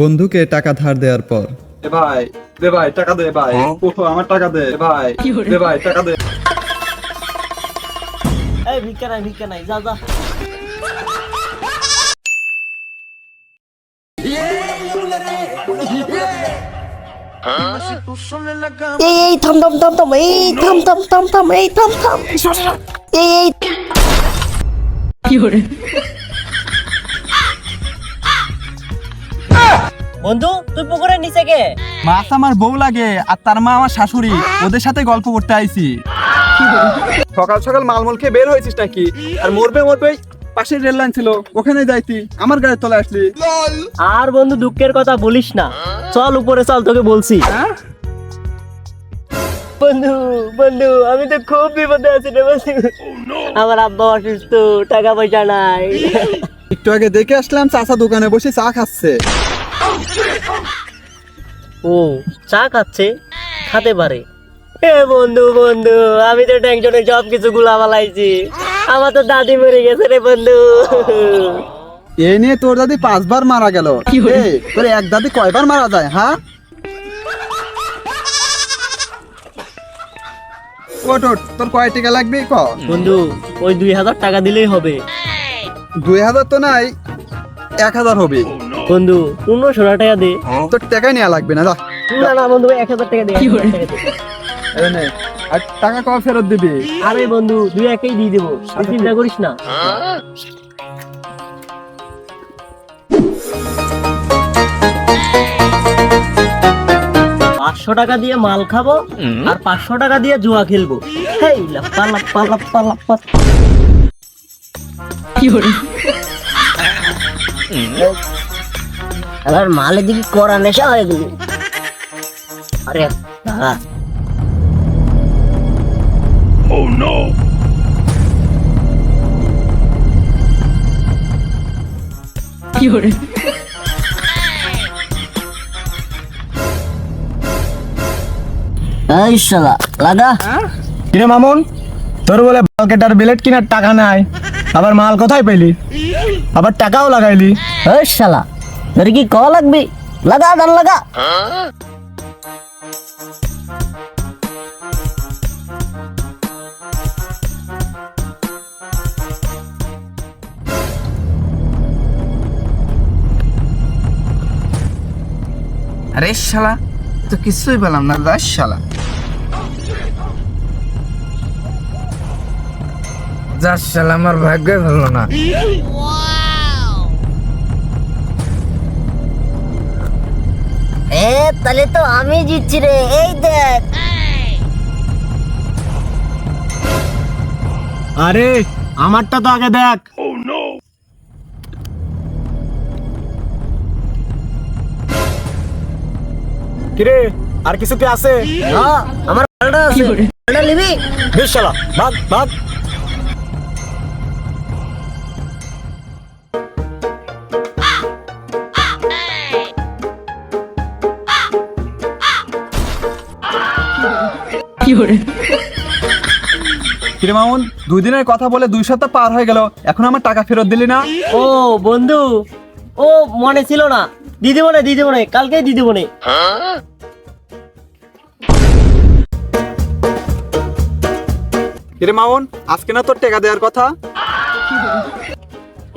বন্ধুকে টাকা ধার দেওয়ার পর। এ ভাই দে ভাই টাকা দে ভাই। ওঠো আমার টাকা দে ভাই। দে ভাই টাকা দে। এই ভিক্ষা নাই ভিক্ষা নাই যা যা। এই এই থাম থাম থাম থাম এই থাম থাম থাম থাম এই থাম থাম এই এই। বন্ধু তুই পুকুরের নিচে কে মাছ আমার বউ লাগে আর তার মা আমার শাশুড়ি। ওদের সাথে গল্প করতে আইছি। সকাল সকাল মালমল খেয়ে বের হয়েছিস নাকি? আর মরবে মরবে পাশের রেল লাইন ছিল। ওখানে যাইতি আমার গাড়ি তলে আসলি। আর বন্ধু দুঃখের কথা বলিস না। চল উপরে চল তোকে বলছি। বন্ধু বন্ধু আমি তো খুব বিপদে আছি রে বন্ধু। আমার আব্বা অসুস্থ টাকা পয়সা নাই। একটু আগে দেখে আসলাম চাচা দোকানে বসে চা খাচ্ছে। ও চা খাচ্ছে? খাতে পারে। এ বন্ধু বন্ধু আমি তো টেনশনে সব কিছু গুলা বালাইছি আমার তো দাদি মরে গেছে রে বন্ধু। এ নিয়ে তোর দাদি পাঁচবার মারা গেল। তোর এক দাদি কয়বার মারা যায় হ্যাঁ তোর কয় টাকা লাগবে ক? বন্ধু ওই দুই হাজার টাকা দিলেই হবে। দুই হাজার তো নাই এক হাজার হবে। বন্ধু পনেরোশো টাকা দে। তোর টাকাই নেওয়া লাগবে না না না বন্ধু এক হাজার টাকা দে টাকা আর টাকা কবে ফেরত দিবি? আরে বন্ধু দুই একেই দিয়ে দেবো। তুই চিন্তা করিস না। পাঁচশো টাকা দিয়ে মাল খাব আর পাঁচশো টাকা দিয়ে জুয়া খেলব। হেই লাপ্পা লাপ্পা লাপ্পা লাপ্পা। এবার মালে দিকে করা নেশা হয়ে গেল। আরে দাদা এই শালা লাগা। কিরে মামুন তোর বলে বালকেটার বিলেট কেনার টাকা নাই। আবার মাল কোথায় পেলি? আবার টাকাও লাগাইলি। এই শালা। তোর কি ক লাগবে লাগা আরে শালা তো কিছুই পেলাম না দাস শালা যাস শালা আমার ভাগ্যই ভালো না এ তাহলে তো আমি জিতছি রে। এই দেখ। আরে আমারটা তো আগে দেখ। কিরে আর কিছু কি আছে? না আমার ভাড়াটা আছে। ভাড়াটা নিবি? বেশ শালা ভাগ ভাগ। কিরে। মামুন দুই দিনের কথা বলে দুই সপ্তাহ পার হয়ে গেল। এখন আমার টাকা ফেরত দিলি না? ও বন্ধু। ও মনে ছিল না। দিদি মনে দিদি মনে কালকেই দিদি মনে কিরে মামুন আজকে না তোর টাকা দেওয়ার কথা?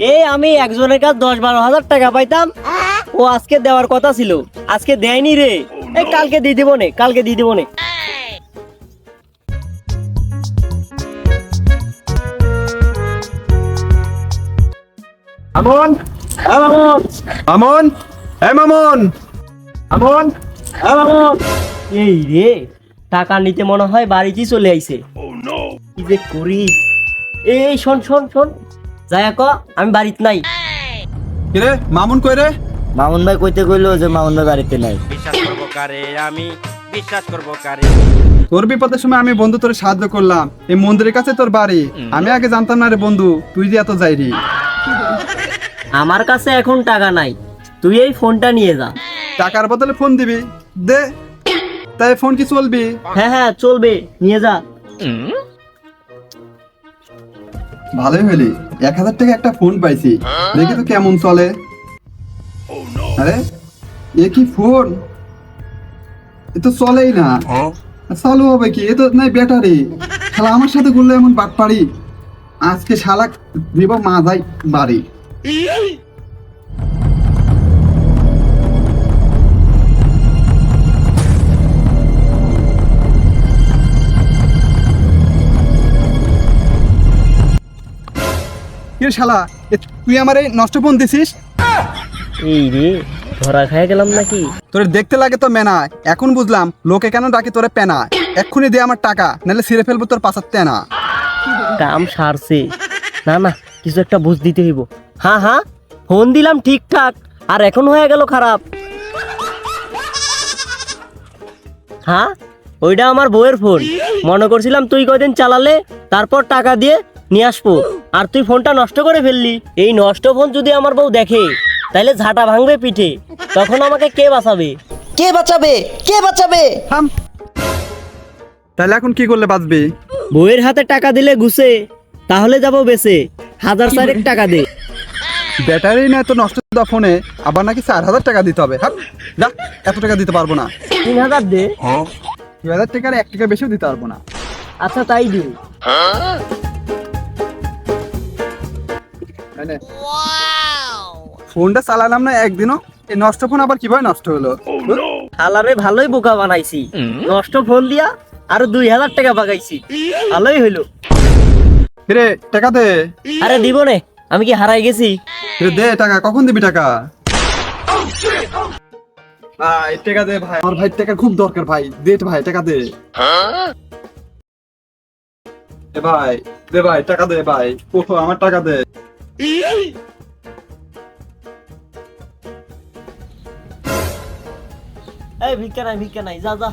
এই আমি একজনের কাছে দশ বারো হাজার টাকা পাইতাম। ও আজকে দেওয়ার কথা ছিল। আজকে দেয়নি রে। এই কালকে দিয়ে দিব নে কালকে দিয়ে দিব নে মামুন মামুন মামুন হ্যাঁ মামুন মামুন মামুন এই রে টাকা নিতে মনে হয় বাড়িতেই চলে আইছে। কি যে করি? এই শোন শোন শোন। যায়া ক আমি বাড়িতে নাই। কিরে মামুন কই রে? মামুন ভাই কইতে কইলো যে মামুন ভাই বাড়িতে নাই। বিশ্বাস করব কারে আমি? বিশ্বাস করব কারে? তোর বিপদের সময় আমি বন্ধু তোর সাহায্য করলাম। এই মন্দিরের কাছে তোর বাড়ি। আমি আগে জানতাম না রে বন্ধু তুই যে এত যাইরি। আমার কাছে এখন টাকা নাই। তুই এই ফোনটা নিয়ে যা। টাকার বদলে ফোন দিবি। দে। তাই ফোন কি চলবি? হ্যাঁ হ্যাঁ চলবে। নিয়ে যা। ভালোই হলি। এক হাজার টাকা একটা ফোন পাইছি। দেখি তো কেমন চলে। আরে এ কি ফোন? এ তো চলেই না। চালু হবে কি? এ তো নাই ব্যাটারি। শালা আমার সাথে করলে এমন বাট পারি আজকে শালা দিব মাথায় বাড়ি। কিরে শালা এ তুই আমার নষ্ট ফোন দিছিস? এই রে ধরা খায় গেলাম নাকি? তোর দেখতে লাগে তো মেনা এখন বুঝলাম লোকে কেন ডাকে তোরে পেনা। এক্ষুনি দে আমার টাকা নাহলে ছিঁড়ে ফেলব তোর পাশার তেনা। কাম সারছে। না না কিছু একটা বুঝ দিতে হইব। হ্যাঁ হ্যাঁ ফোন দিলাম ঠিকঠাক আর এখন হয়ে গেল খারাপ। হ্যাঁ ওইটা আমার বউয়ের ফোন মনে করছিলাম তুই কদিন চালালে তারপর টাকা দিয়ে নিয়ে আসব আর তুই ফোনটা নষ্ট করে ফেললি। এই নষ্ট ফোন যদি আমার বউ দেখে তাহলে ঝাঁটা ভাঙবে পিঠে। তখন আমাকে কে বাঁচাবে? কে বাঁচাবে? কে বাঁচাবে? থাম। তাহলে এখন কি করলে বাঁচবি? বউয়ের হাতে টাকা দিলে ঘুষে তাহলে যাব বেসে হাজার চারেক টাকা দে। ব্যাটারি না তো নষ্ট দেওয়া ফোনে আবার নাকি চার হাজার টাকা দিতে হবে। হ্যাঁ যা এত টাকা দিতে পারব না। তিন হাজার দে। দুই হাজার টাকার এক টাকা বেশিও দিতে পারব না। আচ্ছা তাই না? ফোনটা চালালাম না একদিনও। এই নষ্ট ফোন আবার কীভাবে নষ্ট হলো? হালারে ভালোই বোকা বানাইছি। নষ্ট ফোন দিয়া আরও দুই হাজার টাকা বাগাইছি। ভালোই হইল। রে টাকা দে। আরে দিব নে। আমি কি হারাই গেছি? দে টাকা কখন দিবি টাকা? ভাই টাকা দে ভাই আমার ভাই টাকা খুব দরকার ভাই দে ভাই টাকা দে। এ ভাই দে ভাই টাকা দে ভাই ওঠো আমার টাকা দে। এই ভিক্ষা নাই ভিক্ষা নাই যা যা।